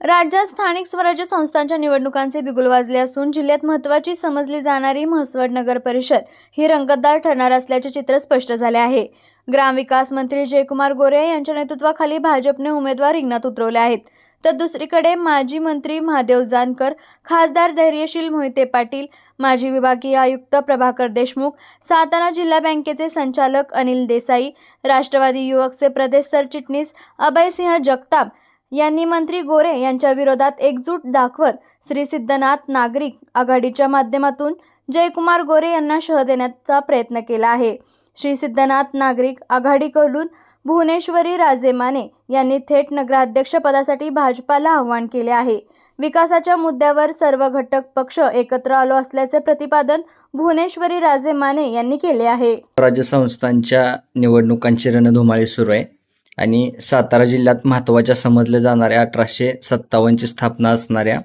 राज्यात स्थानिक स्वराज्य संस्थांच्या निवडणुकांचे बिगुल वाजले असून जिल्ह्यात महत्त्वाची समजली जाणारी म्हसवड नगर परिषद ही रंगतदार ठरणार असल्याचे चित्र स्पष्ट झाले आहे. ग्रामविकास मंत्री जयकुमार गोरे यांच्या नेतृत्वाखाली भाजपने उमेदवार रिंगणात उतरवले आहेत. तर दुसरीकडे माजी मंत्री महादेव जानकर खासदार धैर्यशील मोहिते पाटील माजी विभागीय आयुक्त प्रभाकर देशमुख सातारा जिल्हा बँकेचे संचालक अनिल देसाई राष्ट्रवादी युवकचे प्रदेश सरचिटणीस अभयसिंह जगताप यांनी मंत्री गोरे यांच्या विरोधात एकजूट दाखवत श्री सिद्धनाथ नागरिक आघाडीच्या माध्यमातून जयकुमार गोरे यांना शह देण्याचा प्रयत्न केला आहे. श्री सिद्धनाथ नागरिक आघाडीकडून भुवनेश्वरी राजे माने यांनी थेट नगराध्यक्षपदासाठी भाजपाला आव्हान केले आहे. विकासाच्या मुद्द्यावर सर्व घटक पक्ष एकत्र आलो असल्याचे प्रतिपादन भुवनेश्वरी राजे माने यांनी केले आहे. राज्य संस्थांच्या निवडणुकांची रणधुमाळी सुरू आहे. आणि सातारा जिल्ह्यात महत्त्वाच्या समजल्या जाणाऱ्या अठराशे सत्तावन्नची स्थापना असणाऱ्या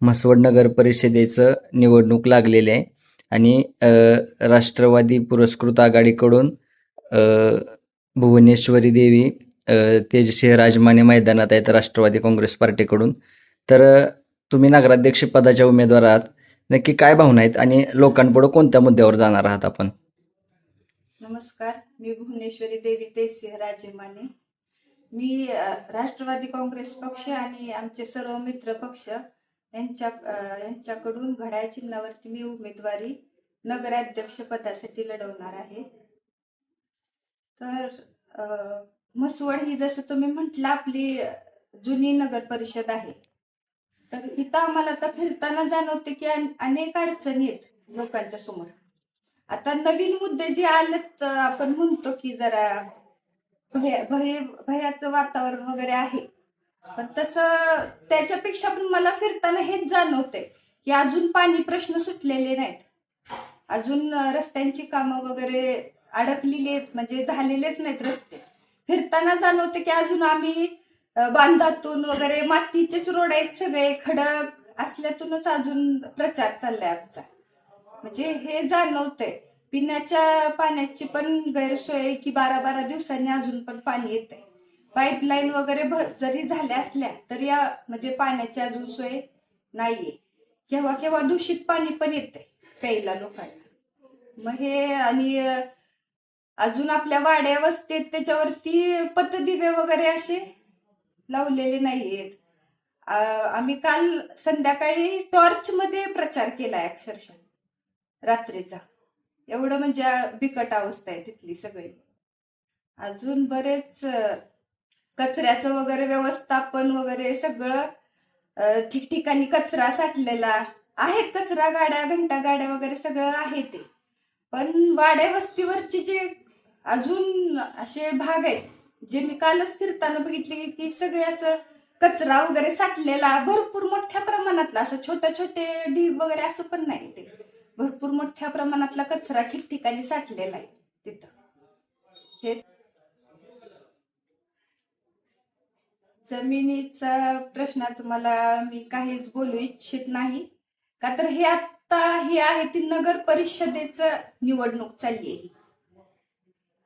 म्हसवड नगर परिषदेचं निवडणूक लागलेली आहे. आणि राष्ट्रवादी पुरस्कृत आघाडीकडून भुवनेश्वरी देवी अ, तेजसिंह राजमाने मैदानात आहेत राष्ट्रवादी काँग्रेस पार्टीकडून. तर तुम्ही नगराध्यक्ष पदाच्या उमेदवार आहात. नक्की काय भावना आहेत आणि लोकांपुढं कोणत्या मुद्द्यावर जाणार आहात आपण? नमस्कार. मी भुवनेश्वरी देवी तेजसिंह राजमाने. मी राष्ट्रवादी काँग्रेस पक्ष आणि आमचे सर्व मित्र पक्ष यांच्या यांच्याकडून घड्याळ चिन्हावरती मी उमेदवारी नगराध्यक्ष पदासाठी लढवणार आहे. तर अ, म्हसवड ही जसं तुम्ही म्हटलं आपली जुनी नगर परिषद आहे. तर इथं आम्हाला तर फिरताना जाणवते की अन- अनेक अडचणी आहेत लोकांच्या समोर. आता नवीन मुद्दे जे आलेत आपण म्हणतो की जरा भय भय भयाचं वातावरण वगैरे आहे. पण तसं त्याच्यापेक्षा पण मला फिरताना हेच जाणवतंय की अजून पाणी प्रश्न सुटलेले नाहीत. अजून रस्त्यांची कामं वगैरे अडकलेली आहेत म्हणजे झालेलेच नाहीत रस्ते. फिरताना जाणवते की अजून आम्ही बांधातून वगैरे मातीचेच रोड आहेत सगळे खडक असल्यातूनच अजून प्रचार चाललाय आमचा. म्हणजे हे जाणवतंय. पिण्याच्या पाण्याची पण गैरसोय आहे की बारा बारा दिवसांनी अजून पण पाणी येते पाईपलाईन वगैरे भर जरी झाल्या असल्या तरी या म्हणजे पाण्याची अजून सोय नाहीये. केव्हा केव्हा दूषित पाणी पण येते प्यायला लोकांना. मग हे आणि अजून आपल्या वाड्या वस्तीत त्याच्यावरती पतदिवे वगैरे असे लावलेले नाहीयेत. आम्ही काल संध्याकाळी टॉर्च मध्ये प्रचार केलाय अक्षरशः. रात्रीचा. एवढं म्हणजे बिकट अवस्था आहे तिथली सगळी. अजून बरेच कचऱ्याचं वगैरे व्यवस्थापन वगैरे सगळं ठिकठिकाणी कचरा साठलेला आहेत कचरा गाड्या घंटा गाड्या वगैरे सगळं आहे ते. पण वाड्या वस्तीवरचे जे अजून असे भाग आहेत जे मी कालच फिरताना बघितले की- की सगळे असं कचरा वगैरे साठलेला भरपूर मोठ्या प्रमाणातला असं छोटे छोटे ढीग वगैरे असं पण नाही ते. भरपूर मोठ्या प्रमाणातला कचरा ठिकठिकाणी साठलेला आहे तिथं. हे जमिनीचा प्रश्नाचं मला मी काहीच बोलू इच्छित नाही. का तर हे आता हे आहे ती नगर परिषदेचं निवडणूक चालली आहे.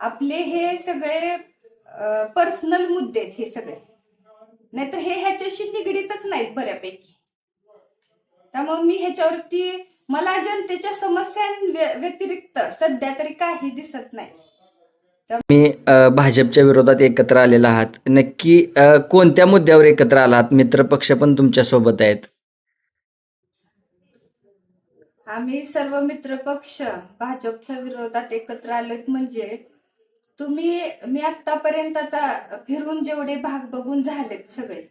आपले हे सगळे पर्सनल मुद्दे आहेत हे सगळे. नाहीतर हे ह्याच्याशी निगडीतच नाहीत बऱ्यापैकी. त्यामुळे मी ह्याच्यावरती मला जनतेच्या समस्यां व्यतिरिक्त सध्या तरी काही दिसत नाही. मी भाजपच्या विरोधात एकत्र आलेला आहात. नक्की कोणत्या मुद्द्यावर एकत्र आलात? मित्रपक्ष पण तुमच्यासोबत आहेत. आम्ही सर्व मित्र पक्ष भाजपच्या विरोधात एकत्र आलेत. म्हणजे तुम्ही मी आतापर्यंत आता फिरून जेवढे भाग बघून झालेत सगळे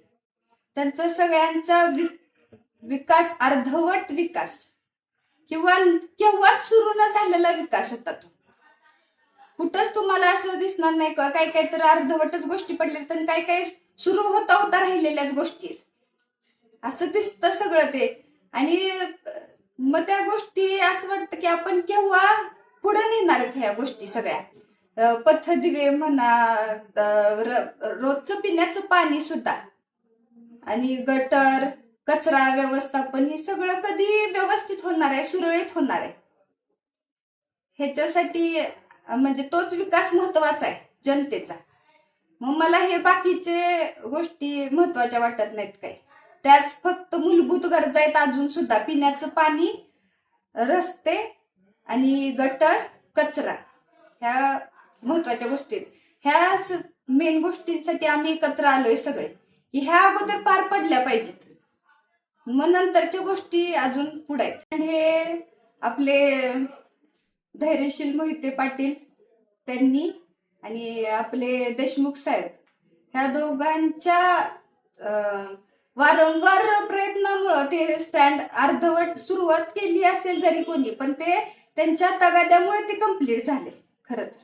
त्यांचा सगळ्यांचा विकास अर्धवट विकास किंवा केव्हाच सुरू न झालेला विकास होता तो. कुठंच तुम्हाला असं दिसणार नाही का? काही काही तर अर्धवटच गोष्टी पडल्या तर काही काही सुरू होता होता राहिलेल्याच गोष्टी असं दिसतं सगळं ते. आणि मग त्या गोष्टी असं वाटतं की आपण केव्हा पुढे नेणार आहेत ह्या गोष्टी सगळ्या? पथ पथदिवे म्हणा रोजचं पिण्याचं पाणी सुद्धा. आणि गटर कचरा व्यवस्थापन हे सगळं कधी व्यवस्थित होणार आहे सुरळीत होणार आहे? ह्याच्यासाठी म्हणजे तोच विकास महत्त्वाचा आहे जनतेचा. मग मला हे बाकीचे गोष्टी महत्त्वाच्या वाटत नाहीत काही. त्याच फक्त मूलभूत गरजा आहेत अजून सुद्धा. पिण्याचं पाणी रस्ते आणि गटर कचरा. ह्या महत्त्वाच्या गोष्टी ह्या मेन गोष्टींसाठी आम्ही एकत्र आलोय सगळे. ह्या अगोदर पार पडल्या पाहिजेत. मग नंतरच्या गोष्टी अजून पुढे आहेत. हे आपले धैर्यशील मोहिते पाटील त्यांनी आणि आपले देशमुख साहेब ह्या दोघांच्या वारंवार प्रयत्नामुळं ते स्टँड अर्धवट सुरुवात केली असेल जरी कोणी पण ते त्यांच्या तगाद्यामुळे ते कंप्लीट झाले खरं तर.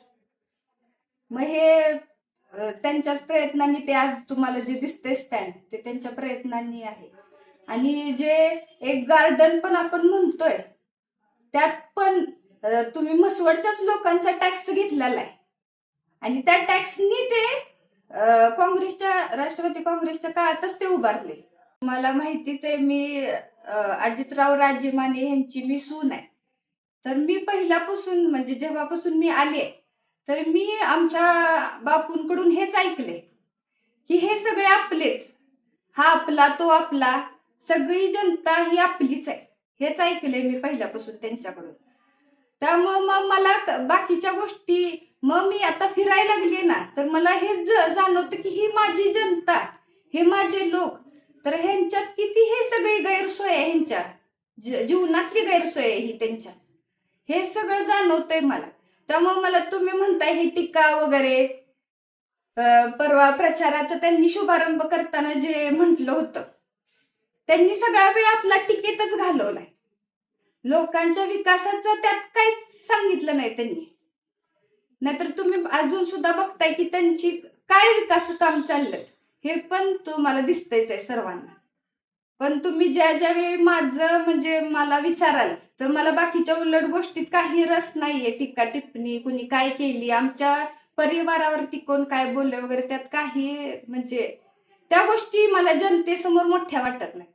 मग हे त्यांच्याच प्रयत्नांनी ते आज तुम्हाला जे दिसते स्टँड ते त्यांच्या प्रयत्नांनी आहे. आणि जे एक गार्डन पण आपण म्हणतोय त्यात पण तुम्ही म्हसवडच्याच लोकांचा टॅक्स घेतलेला आहे. आणि त्या टॅक्सनी ते काँग्रेसच्या राष्ट्रवादी काँग्रेसच्या काळातच ते उभारले. मला माहितीच आहे मी अजितराव राजे माने यांची मी सून आहे. तर मी पहिल्यापासून म्हणजे जेव्हापासून मी आले तर मी आमच्या बापूंकडून हेच ऐकले की हे सगळे आपलेच. हा आपला तो आपला. सगळी जनता ही आपलीच आहे. हेच ऐकलंय मी पहिल्यापासून त्यांच्याकडून. त्यामुळं मग मला बाकीच्या गोष्टी मग मी आता फिरायला लागले ना तर मला हे ज- जाणवतं की ही माझी जनता हे माझे लोक. तर ह्यांच्यात किती हे सगळी गैरसोय आहे ह्यांच्या. जीवनातली गैरसोय आहे ही त्यांच्या. हे सगळं जाणवतंय मला. त्यामुळे मला तुम्ही म्हणताय ही टीका वगैरे परवा प्रचाराचा त्यांनी शुभारंभ करताना जे म्हटलं होतं. त्यांनी सगळा वेळ आपला टिकेतच घालवलाय. लोकांच्या विकासाचं त्यात काहीच सांगितलं नाही त्यांनी. नाहीतर तुम्ही अजून सुद्धा बघताय की त्यांची काय विकास काम चाललं हे पण तुम्हाला दिसतच आहे सर्वांना. पण तुम्ही ज्या ज्या वेळी माझं म्हणजे मला विचाराल तर मला बाकीच्या उलट गोष्टीत काही रस नाहीये. टीका टिप्पणी कुणी काय केली आमच्या परिवारावरती कोण काय बोलले वगैरे त्यात काही म्हणजे त्या गोष्टी मला जनतेसमोर मोठ्या वाटत नाहीत.